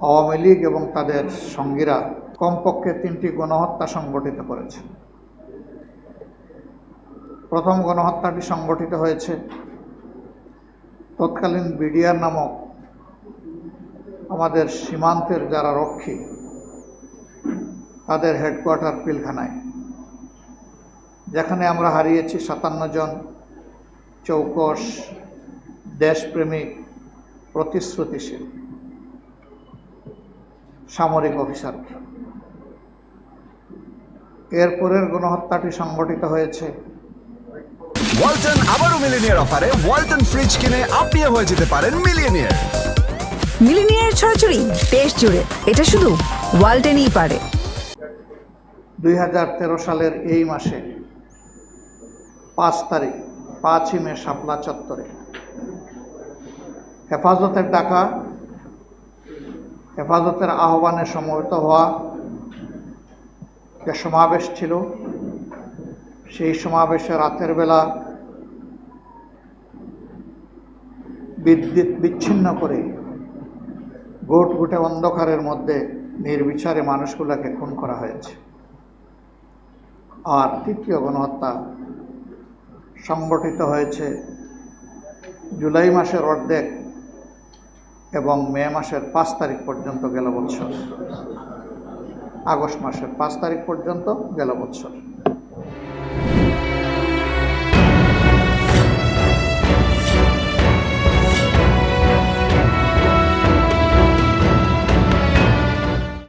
আওয়ামী লীগ এবং তাদের সঙ্গীরা কমপক্ষে তিনটি গণহত্যা সংগঠিত করেছে। প্রথম গণহত্যাটি সংগঠিত হয়েছে তৎকালীন বিডিআর নামক আমাদের সীমান্তের যারা রক্ষী, তাদের হেডকোয়ার্টার পিলখানায়, যেখানে আমরা হারিয়েছি সাতান্ন জন চৌকস, দেশপ্রেমিক, প্রতিশ্রুতিশীল। সামরিক অফিসারকে এরপরের গণহত্যাটি সংঘটিত হয়েছে। ওয়ালটন আবারও মিলিনিয়ার অফারে ওয়ালটন ফ্রিজ কিনে আপনিও হয়ে যেতে পারেন মিলিয়নিয়ার মিলিনিয়ার ছড়াছড়ি দেশ জুড়ে এটা শুধু ওয়ালটেনই পারে। দুই হাজার তেরো সালের এই মাসে পাঁচ তারিখ পাঁচই মে শাপলা চত্বরে। হেফাজতের ডাকা হেফাজতের আহ্বানে সমবেত হওয়া যে সমাবেশ ছিল, সেই সমাবেশে রাতের বেলা বিদ্যুৎ বিচ্ছিন্ন করে গোট গোটে অন্ধকারের মধ্যে নির্বিচারে মানুষগুলোকে খুন করা হয়েছে। আর তৃতীয় গণহত্যা সংগঠিত হয়েছে জুলাই মাসের অর্ধেক এবং মে মাসের পাঁচ তারিখ পর্যন্ত গেল বছর আগস্ট মাসের পাঁচ তারিখ পর্যন্ত গেল বছর